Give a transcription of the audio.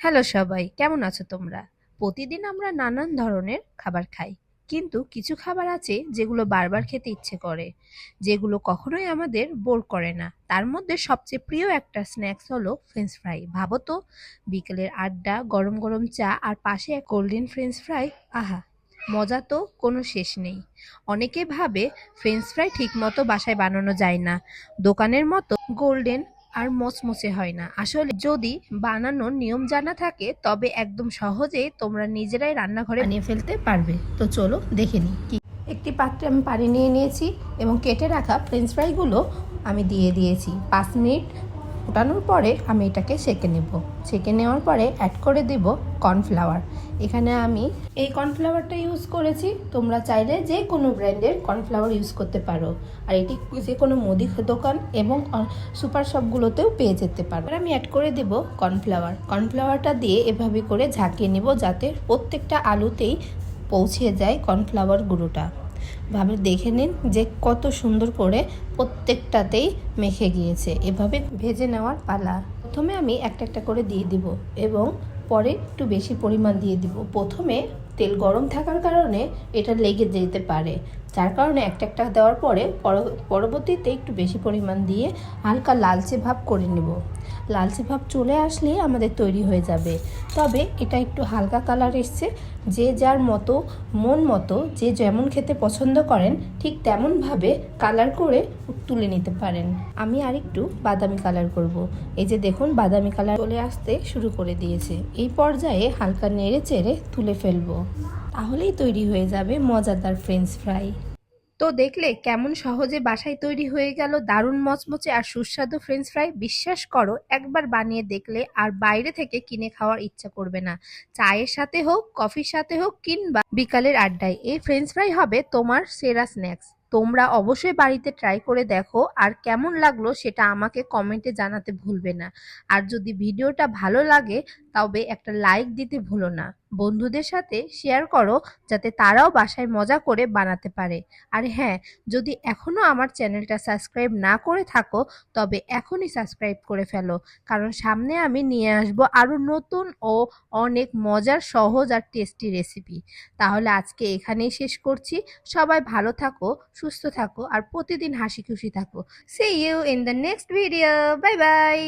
Hello সবাই, কেমন আছো তোমরা? প্রতিদিন আমরা নানান ধরনের খাবার খাই, কিন্তু কিছু খাবার আছে যেগুলো বারবার খেতে ইচ্ছে করে, যেগুলো কখনোই আমাদের বোর করে না। তার মধ্যে সবচেয়ে প্রিয় একটা স্ন্যাক্স হলো ফ্রেঞ্চ ফ্রাই ভাবো তো, বিকেলের আড্ডা, গরম গরম চা আর পাশে এক গোল্ডেন ফ্রেঞ্চ ফ্রাই আহা, মজা তো কোনো শেষ নেই। অনেকে ভাবে ফ্রেঞ্চ ফ্রাই ঠিকমতো বাসায় বানানো যায় না। দোকানের মতো গোল্ডেন আর মচমচে হয় না। আসলে যদি বানানোর নিয়ম জানা থাকে, তবে একদম সহজেই তোমরা নিজেরাই রান্নাঘরে বানিয়ে ফেলতে পারবে। তো চলো দেখে নিই কি। একটি পাত্রে আমি পানি নিয়ে নিয়েছি এবং কেটে রাখা ফ্রেঞ্চ ফ্রাইগুলো আমি দিয়ে দিয়েছি। পাঁচ মিনিট ফোটানোর পরে আমি এটাকে সেঁকে নেব। সেঁকে নেওয়ার পরে অ্যাড করে দেব কর্নফ্লাওয়ার এখানে আমি এই কর্নফ্লাওয়ারটা ইউজ করেছি। তোমরা চাইলে যে কোনো ব্র্যান্ডের কর্নফ্লাওয়ার ইউজ করতে পারো। আর এটি যে কোনো মুদি দোকান এবং সুপার শপগুলোতেও পেয়ে যেতে পারো। আমি অ্যাড করে দেব কর্নফ্লাওয়ার কর্নফ্লাওয়ারটা দিয়ে এভাবে করে ঝাঁকিয়ে নেব যাতে প্রত্যেকটা আলুতেই পৌঁছে যায় কর্নফ্লাওয়ার গুঁড়োটা ভাবে দেখে নিন যে কত সুন্দর করে প্রত্যেকটাতেই মেখে গিয়েছে। এভাবে ভেজে নেওয়ার পালা। প্রথমে আমি একটা একটা করে দিয়ে দিব এবং পরে একটু বেশি পরিমাণ দিয়ে দিব। প্রথমে তেল গরম থাকার কারণে এটা লেগে যেতে পারে। যার কারণে একটা একটা দেওয়ার পরে পরবর্তীতে একটু বেশি পরিমাণ দিয়ে হালকা লালচে ভাব করে নেব। লালচে ভাব চলে আসলেই আমাদের তৈরি হয়ে যাবে। তবে এটা একটু হালকা কালার এসছে। যে যার মতো, মন মতো, যে যেমন খেতে পছন্দ করেন, ঠিক তেমনভাবে কালার করে তুলে নিতে পারেন। আমি আর একটু বাদামি কালার করব। এই যে দেখুন, বাদামি কালার চলে আসতে শুরু করে দিয়েছে। এই পর্যায়ে হালকা নেড়ে চেড়ে তুলে ফেলব। তাহলেই তৈরি হয়ে যাবে মজাদার ফ্রেঞ্চ ফ্রাই তো দেখলে কেমন সহজে বাসায় তৈরি হয়ে গেল দারুণ মচমচে আর সুস্বাদু ফ্রেঞ্চ ফ্রাই বিশ্বাস করো, একবার বানিয়ে দেখলে আর বাইরে থেকে কিনে খাওয়ার ইচ্ছা করবে না। চায়ের সাথে হোক কফির সাথে হোক, কিংবা বিকালের আড্ডায়। এই ফ্রেঞ্চ ফ্রাই হবে তোমার সেরা স্ন্যাক্স তোমরা অবশ্যই বাড়িতে ট্রাই করে দেখো আর কেমন লাগল সেটা আমাকে কমেন্টে জানাতে ভুলবে না। আর যদি ভিডিওটা ভালো লাগে তবে একটা লাইক দিতে ভুলো না। বন্ধুদের সাথে শেয়ার করো, যাতে তারাও বাসায় মজা করে বানাতে পারে। আর হ্যাঁ যদি এখনও আমার চ্যানেলটা সাবস্ক্রাইব না করে থাকো, তবে এখনই সাবস্ক্রাইব করে ফেলো। কারণ সামনে আমি নিয়ে আসব আরও নতুন ও অনেক মজার, সহজ আর টেস্টি রেসিপি তাহলে আজকে এখানেই শেষ করছি। সবাই ভালো থাকো, সুস্থ থাকো, আর প্রতিদিন হাসি খুশি থাকো। See you in the next video bye bye